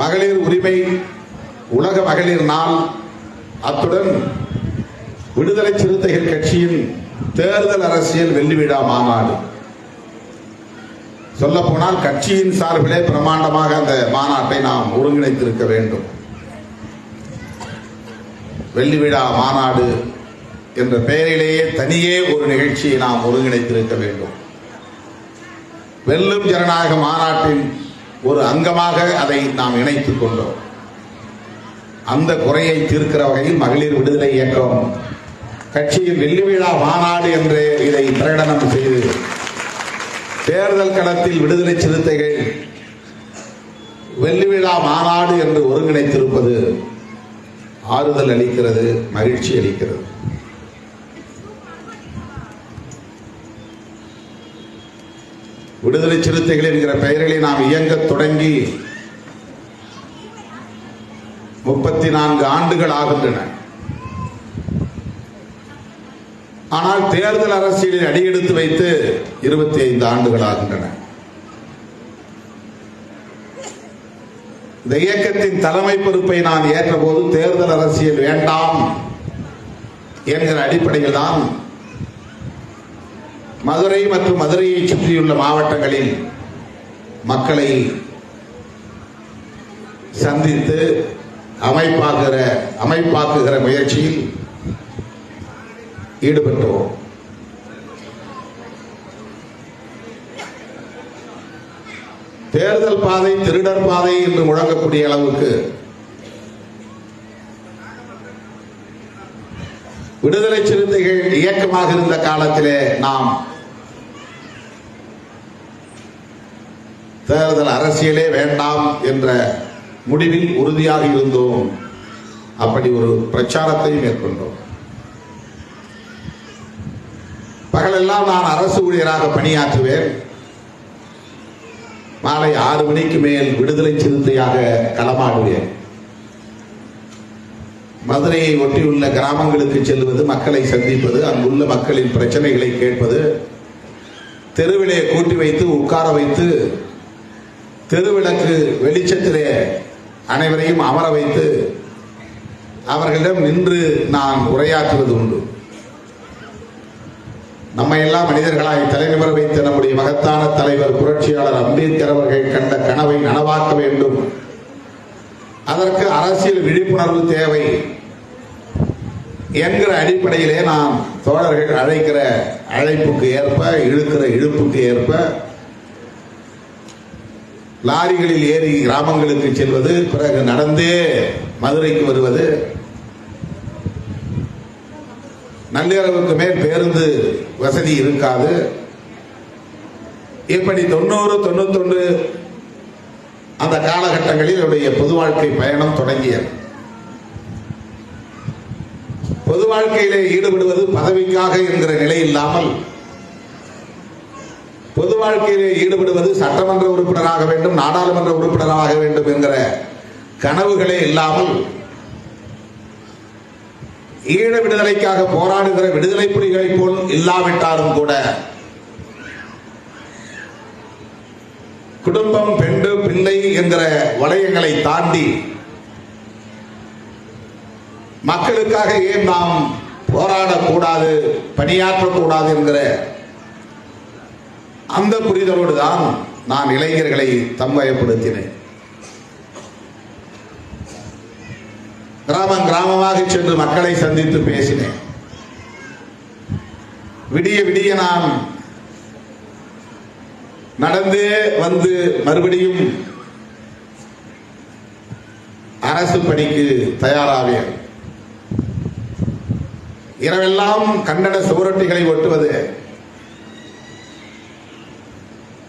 மகளிர் உரிமை உலக மகளிர் நாள். அத்துடன் விடுதலை சிறுத்தைகள் கட்சியின் தேர்தல் அரசியல் வெள்ளிவிழா மாநாடு. சொல்ல போனால் கட்சியின் சார்பிலே பிரமாண்டமாக அந்த மாநாட்டை நாம் ஒருங்கிணைத்திருக்க வேண்டும். வெள்ளி விழா மாநாடு என்ற பெயரிலேயே தனியே ஒரு நிகழ்ச்சியை நாம் ஒருங்கிணைத்திருக்க வேண்டும். வெல்லும் ஜனநாயக மாநாட்டின் ஒரு அங்கமாக அதை நாம் இணைத்துக் கொண்டோம். அந்த குறையை தீர்க்கிற வகையில் மகளிர் விடுதலை இயக்கம் கட்சியின் வெள்ளி விழா மாநாடு என்று இதை பிரகடனம் செய்து தேர்தல் களத்தில் விடுதலை சிறுத்தைகள் வெள்ளி விழா மாநாடு என்று ஒருங்கிணைத்திருப்பது ஆறுதல் அளிக்கிறது மகிழ்ச்சி அளிக்கிறது. விடுதலை சிறுத்தைகள் என்கிற பெயரிலே நாம் இயங்கத் தொடங்கி முப்பத்தி நான்கு ஆண்டுகள் ஆகின்றன. ஆனால் தேர்தல் அரசியலில் அடியெடுத்து வைத்து இருபத்தி ஐந்து ஆண்டுகள் ஆகின்றன. இந்த இயக்கத்தின் தலைமை பொறுப்பை நான் ஏற்றபோது தேர்தல் அரசியல் வேண்டாம் என்கிற அடிப்படையில் தான் மதுரை மற்றும் மதுரையை சுற்றியுள்ள மாவட்டங்களில் மக்களை சந்தித்து அமைப்பாக்குகிற அமைப்பாக்குகிற முயற்சியில் ஈடுபட்டோம். தேர்தல் பாதை திருடர் பாதை என்று முழங்கக்கூடிய அளவுக்கு விடுதலை சிறுத்தைகள் இயக்கமாக இருந்த காலத்திலே நாம் தேர்தல் அரசியலே வேண்டாம் என்ற முடிவில் உறுதியாக இருந்தோம். அப்படி ஒரு பிரச்சாரத்தை மேற்கொண்டோம். பகலெல்லாம் நான் அரசு ஊழியராக பணியாற்றுவேன். மாலை ஆறு மணிக்கு மேல் விடுதலை சிறுத்தையாக களமாடுவேன். மதுரையை ஒட்டியுள்ள கிராமங்களுக்கு செல்வது மக்களை சந்திப்பது அங்குள்ள மக்களின் பிரச்சனைகளை கேட்பது தெருவிலே கூட்டி வைத்து உட்கார வைத்து தெருவிளக்கு வெளிச்சத்திலே அனைவரையும் அமர வைத்து அவர்களிடம் நின்று நான் உரையாற்றுவது உண்டு. நம்ம எல்லாம் மனிதர்களாய் தலைநிமிர வைத்த நம்முடைய மகத்தான தலைவர் புரட்சியாளர் அம்பேத்கர் அவர்கள் கண்ட கனவை நனவாக்க வேண்டும். அதற்கு அரசியல் விழிப்புணர்வு தேவை என்கிற அடிப்படையிலே நாம் தோழர்கள் அழைக்கிற அழைப்புக்கு ஏற்ப இழுக்கிற இழுப்புக்கு ஏற்ப லாரிகளில் ஏறி கிராமங்களுக்கு செல்வது பிறகு நடந்தே மதுரைக்கு வருவது. நள்ளிரவுக்கு மேல் பேருந்து வசதி இருக்காது. இப்படி தொண்ணூறு தொண்ணூத்தொன்று அந்த காலகட்டங்களில் என்னுடைய பொது வாழ்க்கை பயணம் தொடங்கியது. பொது வாழ்க்கையிலே ஈடுபடுவது பதவிக்காக என்கிற நிலை இல்லாமல் பொது வாழ்க்கையிலே ஈடுபடுவது சட்டமன்ற உறுப்பினராக வேண்டும் நாடாளுமன்ற உறுப்பினராக வேண்டும் என்கிற கனவுகளே இல்லாமல் ஈழ விடுதலைக்காக போராடுகிற விடுதலை புலிகளைப் போல் இல்லாவிட்டாலும் கூட குடும்பம் பெண்டு பிள்ளை என்கிற வளையங்களை தாண்டி மக்களுக்காக ஏன் நாம் போராடக்கூடாது பணியாற்றக்கூடாது என்கிற அந்த புரிதலோடு தான் நான் இளைஞர்களை தம்பயப்படுத்தினேன் கிராமம் கிராமமாக சென்று மக்களை சந்தித்து பேசினேன். விடிய விடிய நான் நடந்தே வந்து மறுபடியும் அரசு பணிக்கு தயாராவேன். இரவெல்லாம் கண்டன சுவரொட்டிகளை ஒட்டுவது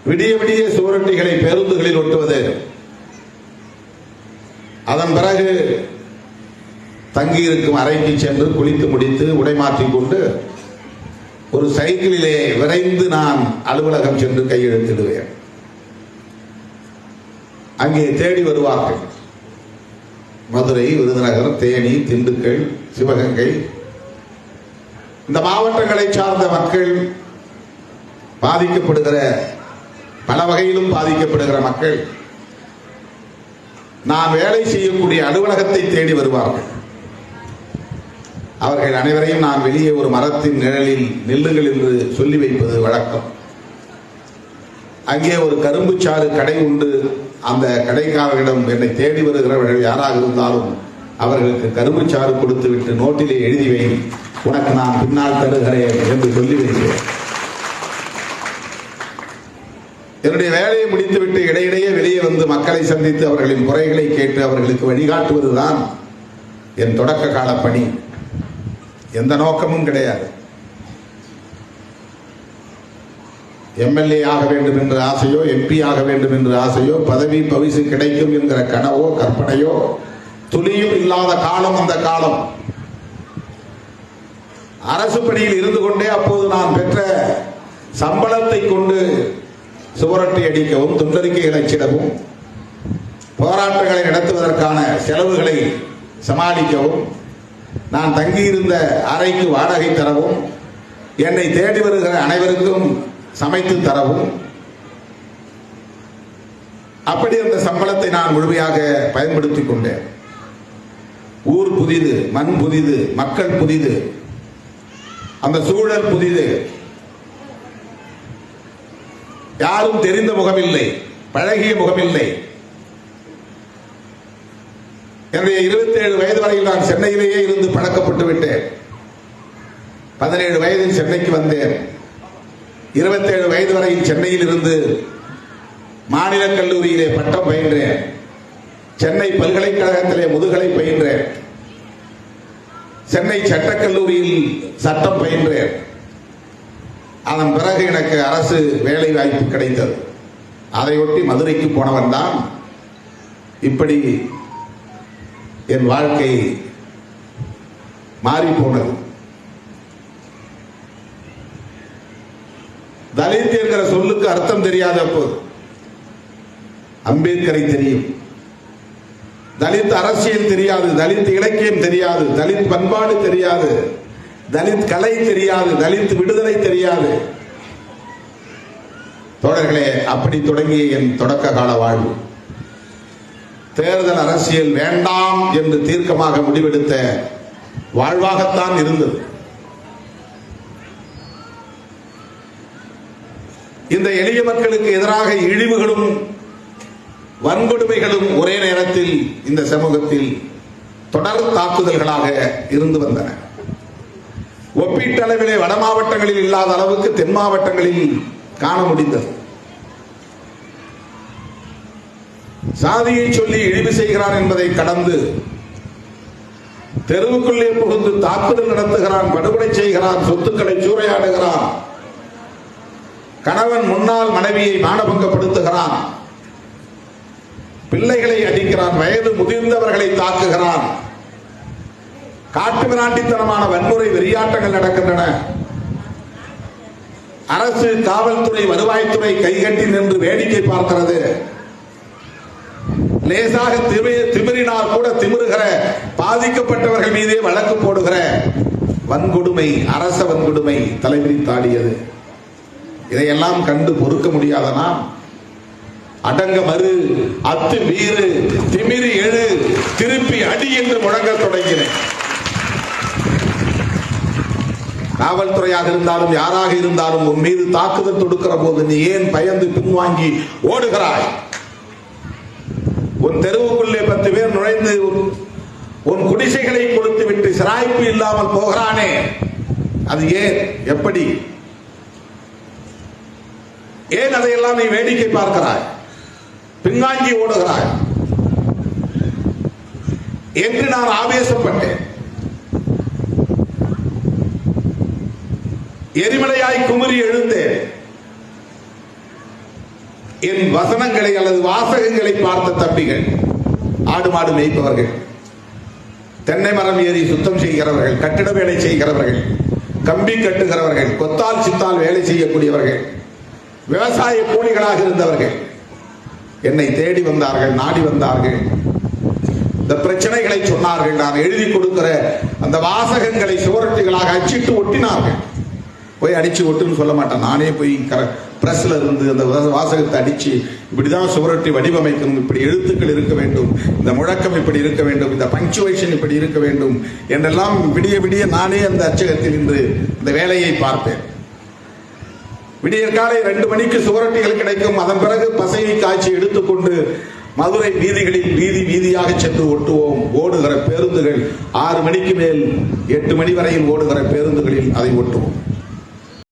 விடிய விடிய சுவரொட்டிகளை பேருந்துகளில் ஒட்டுவது. அதன் பிறகு தங்கியிருக்கும் அறைக்கு சென்று குளித்து முடித்து உடை மாற்றிக்கொண்டு ஒரு சைக்கிளிலே விரைந்து நான் அலுவலகம் சென்று கையெழுத்திடுவேன். அங்கே தேடி வருவார்கள். மதுரை விருதுநகர் தேனி திண்டுக்கல் சிவகங்கை. இந்த மாவட்டங்களை சார்ந்த மக்கள் பாதிக்கப்படுகிற பல வகையிலும் பாதிக்கப்படுகிற மக்கள் நான் வேலை செய்யக்கூடிய அலுவலகத்தை தேடி வருவார்கள். அவர்கள் அனைவரையும் நான் வெளியே ஒரு மரத்தின் நிழலில் நில்லுங்கள் என்று சொல்லி வைப்பது வழக்கம். அங்கே ஒரு கரும்பு சாறு கடை உண்டு. அந்த கடைக்காரர்களிடம் என்னை தேடி வருகிறவர்கள் யாராக இருந்தாலும் அவர்களுக்கு கரும்பு சாறு கொடுத்து விட்டு நோட்டிலே எழுதி வை. உனக்கு நான் பின்னால் தருகிறேன் என்று சொல்லி வைக்கிறேன். என்னுடைய வேலையை முடித்துவிட்டு இடையிடையே வெளியே வந்து மக்களை சந்தித்து அவர்களின் குறைகளை கேட்டு அவர்களுக்கு வழிகாட்டுவதுதான் என் தொடக்க கால பணி. எந்த நோக்கமும் கிடையாது. எம்எல்ஏ ஆக வேண்டும் என்ற ஆசையோ எம்பி ஆக வேண்டும் என்ற ஆசையோ பதவி பவிசு கிடைக்கும் என்கிற கனவோ கற்பனையோ துளியும் இல்லாத காலம் அந்த காலம். அரசு பணியில் இருந்து கொண்டே அப்போது நான் பெற்ற சம்பளத்தை கொண்டு சுவரொட்டி அடிக்கவும் துண்டறிக்கைகளை அச்சிடவும் போராட்டங்களை நடத்துவதற்கான செலவுகளை சமாளிக்கவும் நான் தங்கியிருந்த அறைக்கு வாடகை தரவும் என்னை தேடி வருகிற அனைவருக்கும் சமைத்து தரவும் அப்படி அந்த சம்பளத்தை நான் முழுமையாக பயன்படுத்திக் கொண்டேன். ஊர் புதிது மண் புதிது மக்கள் புதிது அந்த சூழல் புதிது யாரும் தெரிந்த முகமில்லை பழகிய முகமில்லை. என்னுடைய இருபத்தி ஏழு வயது வரையில் நான் சென்னையிலேயே இருந்து பழக்கப்பட்டு விட்டேன். பதினேழு வயதில் சென்னைக்கு வந்தேன். இருபத்தேழு வயது வரையில் சென்னையில் இருந்து மாநில கல்லூரியிலே பட்டம் பயின்றேன். சென்னை பல்கலைக்கழகத்திலே முதுகலை பயின்றேன். சென்னை சட்டக்கல்லூரியில் சட்டம் பயின்றேன். அதன் பிறகு எனக்கு அரசு வேலை வாய்ப்பு கிடைத்தது. அதையொட்டி மதுரைக்கு போனவன் தான் இப்படி என் வாழ்க்கை மாறி போனது. தலித் என்கிற சொல்லுக்கு அர்த்தம் தெரியாத போது அம்பேத்கரை தெரியும். தலித் அரசியல் தெரியாது தலித் இலக்கியம் தெரியாது தலித் பண்பாடு தெரியாது. தலித் கலை தெரியாது தலித் விடுதலை தெரியாது. தோழர்களே அப்படி தொடங்கிய என் தொடக்க கால வாழ்வு. தேர்தல் அரசியல் வேண்டாம் என்று தீர்க்கமாக முடிவெடுத்த வாழ்வாகத்தான் இருந்தது. இந்த எளிய மக்களுக்கு எதிராக இழிவுகளும் வன்கொடுமைகளும் ஒரே நேரத்தில் இந்த சமூகத்தில் தொடர் தாக்குதல்களாக இருந்து வந்தன. ஒப்பீட்டளவிலே வட மாவட்டங்களில் இல்லாத அளவுக்கு தென் மாவட்டங்களில் காண முடிந்தது. சாதியை சொல்லி இழிவு செய்கிறான் என்பதை கடந்து தெருவுக்குள்ளே புகுந்து தாக்குதல் நடத்துகிறான் படுகொலை செய்கிறான் சொத்துக்களை சூறையாடுகிறான் கணவன் முன்னாள் மனைவியை மானபங்கப்படுத்துகிறான் பிள்ளைகளை அடிக்கிறான் வயது முதிர்ந்தவர்களை தாக்குகிறான் காட்டு மிராண்டித்தனமான வன்முறை வெறியாட்டங்கள் நடக்கின்றன. அரசு காவல்துறை வருவாய்த்துறை கைகட்டி நின்று வேடிக்கை பார்க்கிறது. லேசாக திமிரினால் கூட திமிருகிற பாதிக்கப்பட்டவர்கள் மீதே வழக்கு போடுகிற வன்கொடுமை அரச வன்கொடுமை தலைவிரித்தாடியது இதையெல்லாம் கண்டு பொறுக்க முடியாதனா அடங்க மறு அத்து வீறு திமிரி எழு திருப்பி அடி என்று முழங்கத் தொடங்கினேன். காவல்துறையாக இருந்தாலும் யாராக இருந்தாலும் உன் மீது தாக்குதல் தொடுக்கிற போது நீ ஏன் பயந்து பின்வாங்கி ஓடுகிறாய்? உன் தெருவுக்குள்ளே பத்து பேர் நுழைந்து உன்- குடிசைகளை கொடுத்து விட்டு சிராய்ப்பு இல்லாமல் போகிறானே. அது ஏன்? எப்படி? ஏன் அதையெல்லாம் நீ வேடிக்கை பார்க்கிறாய்? பின்வாங்கி ஓடுகிறாய். என்று நான் ஆவேசப்பட்டேன். எரிமலையாய் குமரி எழுந்தேன். என் வசனங்களை அல்லது வாசகங்களை பார்த்த தம்பிகள் ஆடு மாடு மேய்ப்பவர்கள் தென்னை மரம் ஏறி சுத்தம் செய்கிறவர்கள் கட்டிட வேலை செய்கிறவர்கள் கம்பி கட்டுகிறவர்கள் கொத்தால் சித்தால் வேலை செய்யக்கூடியவர்கள் விவசாய கூலிகளாக இருந்தவர்கள் என்னை தேடி வந்தார்கள் நாடி வந்தார்கள். இந்த பிரச்சனைகளை சொன்னார்கள் நான் எழுதி கொடுக்கிற அந்த வாசகங்களை சுவரொட்டிகளாக அச்சிட்டு ஒட்டினார்கள். போய் அடிச்சு ஒட்டுன்னு சொல்ல மாட்டேன். நானே போய் கர பிரஸ்ல இருந்து அந்த வாசகத்தை அடிச்சு இப்படிதான் சுவரொட்டி வடிவமைக்கணும் இப்படி எழுத்துக்கள் இருக்க வேண்டும். இந்த முழக்கம் இப்படி இருக்க வேண்டும். இந்த பங்க்சுவேஷன் இப்படி இருக்க வேண்டும். என்றெல்லாம் விடிய விடிய நானே அந்த அச்சகத்தில் இன்று இந்த வேலையை பார்ப்பேன் விடிய காலை ரெண்டு மணிக்கு சுவரொட்டிகள் கிடைக்கும். அதன் பிறகு பசையை காய்ச்சி எடுத்துக்கொண்டு மதுரை வீதிகளில் வீதி வீதியாக சென்று ஒட்டுவோம். ஓடுகிற பேருந்துகள் ஆறு மணிக்கு மேல் எட்டு மணி வரையில் ஓடுகிற பேருந்துகளில் அதை ஒட்டுவோம்.